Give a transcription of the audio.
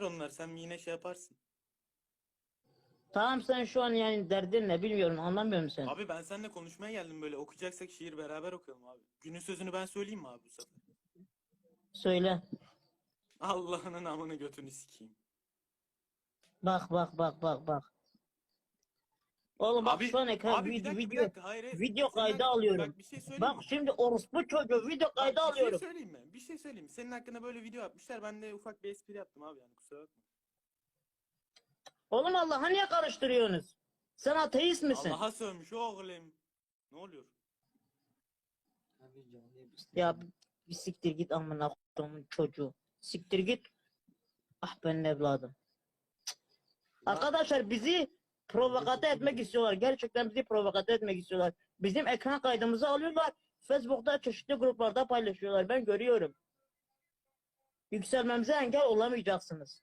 onlar sen yine şey yaparsın. Tamam sen şu an yani derdin ne bilmiyorum anlamıyorum seni. Abi ben seninle konuşmaya geldim böyle okuyacaksak şiir beraber okuyalım abi. Günün sözünü ben söyleyeyim mi abi bu sefer? Söyle. Allah'ının amını götünü sikeyim. Bak bak bak bak bak. Oğlum bak şu an ekran abi bir video, dakika, bir video. dakika, hayır, video kaydı alıyorum. Bak bir şey söyleyeyim Bak mi? şimdi orospu çocuğu video Bak, kaydı Bir alıyorum. şey söyleyeyim mi? Şey söyleyeyim. Senin hakkında böyle video yapmışlar. Ben de ufak bir espri yaptım abi yani kusura bakma. Oğlum Allah'a niye karıştırıyorsunuz? Sen ateist misin? Allah'a sövmüş oğlum. Ne oluyor? Ya bir siktir git amına koyduğumun çocuğu. Siktir git. Ah benim evladım. Arkadaşlar bizi provokate etmek istiyorlar. Gerçekten bizi provokate etmek istiyorlar. Bizim ekran kaydımızı alıyorlar. Facebook'ta çeşitli gruplarda paylaşıyorlar. Ben görüyorum. Yükselmemize engel olamayacaksınız.